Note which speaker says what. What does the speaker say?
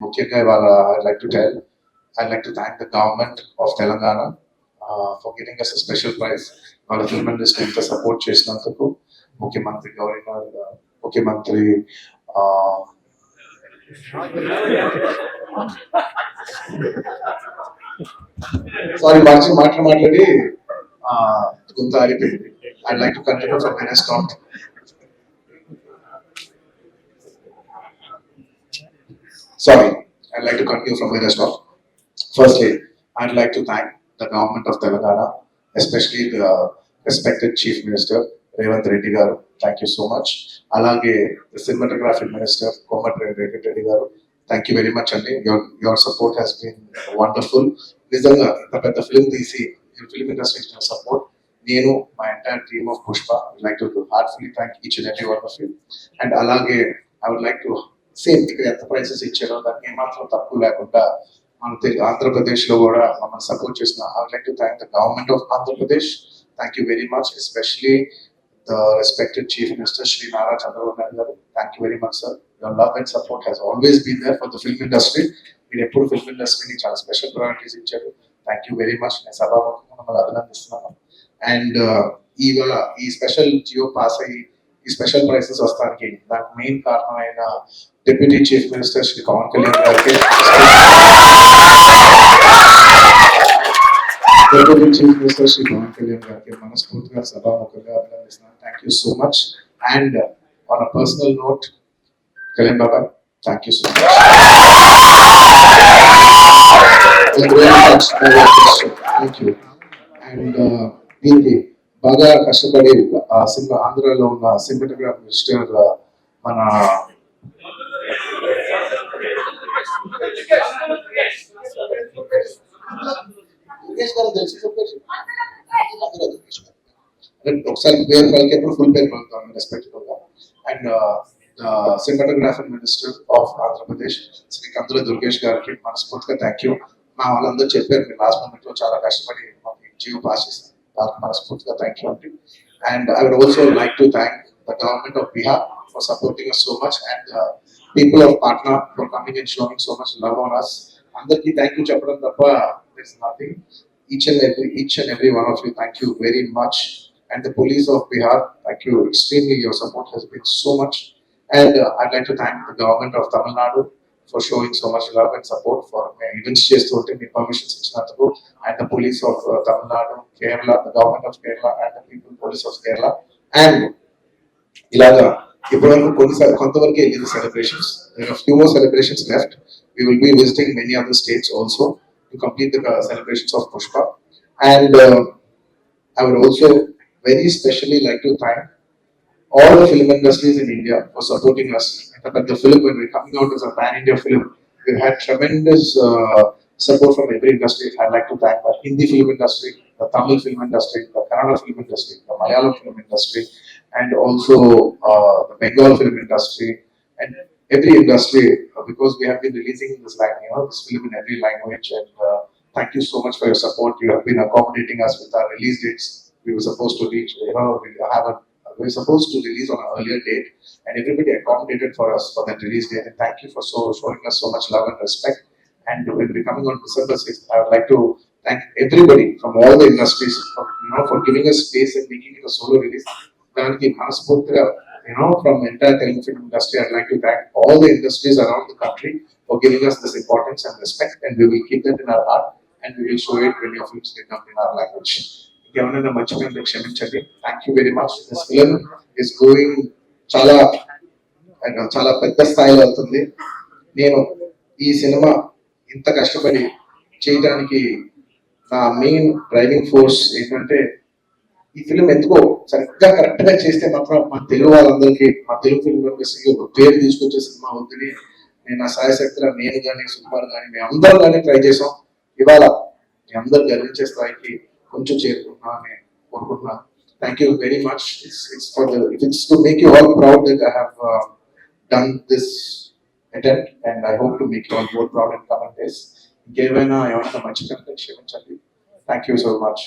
Speaker 1: ముఖ్యంగా ఇవాళ I like to tell I like to thank the government of Telangana for getting us special prize వాళ్ళ film industry ఇంత support చేసినందుకు ముఖ్యమంత్రి governor ముఖ్యమంత్రి సారీ మంచి మాటలు మాట్లాడి గుంత అయిపోయింది I like to continue for menace stop Sorry, I'd like to continue from where I stopped. Firstly, I'd like to thank the government of Telangana, especially the respected Chief Minister, Revant Reddy garu. Thank you so much. Alage, the cinematography minister, Komat Reddy Reddy garu. Thank you very much, Andy. Your, your support has been wonderful. నిజంగా ఇంత పెద్ద film తీసి film industry ఇచ్చిన support నేను మా entire team of Pushpa like to heartfully thank each and every one of you and అలాగే I would like to same ఎంత prizes ఇచ్చారో దానికి ఏమాత్రం తక్కువ లేకుండా మన తెలు- ఆంధ్రప్రదేశ్లో కూడా మమ్మల్ని సపోర్ట్ చేసిన I like to thank the government of Andhra Pradesh. Thank you very much especially the respected chief minister Shri Nara Chandrababu Naidu గారు thank you very much sir your love and support has always been there for the film industry మీరు ఎప్పుడు film ఇండస్ట్రీని చాలా special priorities ఇచ్చారు. Thank you very much నేను సభాముఖంగా మమ్మల్ని అభినందిస్తున్నాను. అండ్ ఇవాళ uh, ఈ స్పెషల్ జియో పాస్ అయ్యి ఈ స్పెషల్ ప్రైజెస్ వస్తానికి దానికి మెయిన్ కారణమైన deputy chief minister Shri Pawan Kalyan గారికి deputy chief minister Shri Pawan Kalyan గారికి మనస్ఫూర్తిగా సభాముఖంగా అభినందిస్తున్నాను. Thank you so much and on a personal note Kalyan Baba thank you so much thank you and uh, దీనికి బాగా కష్టపడి ఆ cinema ఆంధ్రాలో ఉన్న సినిమాటోగ్రాఫ్ మినిస్టర్ మన ఒకసారి పేరు పలికేప్పుడు ఫుల్ పేరు పలుకుతాను రెస్పెక్టబుల్గా and cinematographer minister of Andhra Pradesh Shri Kandula Durgesh గారికి మనస్ఫూర్తిగా థ్యాంక్ యూ మా వాళ్ళందరూ చెప్పారు మీరు లాస్ట్ మూమెంట్లో చాలా కష్టపడి మాకు జియో పాస్ చేశారు Dharma Schools, thank you. And I would also like to thank the government of Bihar for supporting us so much and uh, people of Patna for coming and showing so much love on us. Andarki, thank you, Chapadan Dappa. There's nothing. Each and every each and every one of you, thank you very much. And the police of Bihar, thank you extremely. Your support has been so much. And uh, I'd like to thank the government of Tamil Nadu for showing so much love and support for events చేస్తూ ఉంటే మీ permissions ఇచ్చినందుకు and the police of Tamil Nadu Kerala the government of Kerala and the people police of Kerala and ఇలాగా ఇప్పటివరకు కొన్నిసార్లు కొంతవరకు వెళ్ళింది celebrations few more celebrations left we will be visiting many other states also to complete the celebrations of Pushpa and I would also very specially like to thank all the film industries in India for supporting us. But the film, when we're coming out as a pan India film, we've had tremendous uh, support from every industry. I'd like to thank the Hindi film industry, the Tamil film industry, the Kannada film industry, the Malayalam film industry, and also uh, the Bengal film industry, and every industry uh, because we have been releasing this you know, this film in every language. And uh, thank you so much for your support. You have been accommodating us with our release dates. We were supposed to reach, you know, we have a we were supposed to release on an earlier date, and everybody accommodated for us for that release date. And thank you for so, showing us so much love and respect. And we'll be coming on December 6th. I would like to thank everybody from all the industries for, you know, for giving us space and making it a solo release. You know, from the entire Telugu film industry, I'd like to thank all the industries around the country for giving us this importance and respect, and we will keep that in our heart and we will show it when your films become in our language. ఇంకేమైనా మర్చిపోయిందో క్షమించండి. Thank you very much this film is going చాలా చాలా పెద్ద స్థాయిలో అవుతుంది. నేను ఈ సినిమా ఇంత కష్టపడి చేయడానికి నా మెయిన్ డ్రైవింగ్ ఫోర్స్ ఏంటంటే ఈ ఫిలిం ఎందుకో సరిగ్గా కరెక్ట్గా చేస్తే మాత్రం మా తెలుగు వాళ్ళందరికీ మా తెలుగు ఫిల్మ్ ఇండస్ట్రీకి ఒక పేరు తీసుకొచ్చే సినిమా ఉందని నేను నా సాయశక్తిలో నేను కానీ సుకుమార్ కానీ మేము అందరం కానీ ట్రై చేసాం ఇవాళ మీ అందరు గర్వించే స్థాయికి కొంచెం చేరుకుంటున్నాను అని కోరుకుంటున్నాను. Thank you very much it's it's for the it's to make you all proud that I have done this attempt and I hope to make you all more proud and coming days ఇంకేమైనా ఏమైనా మంచి కంటే క్షమించండి thank you so much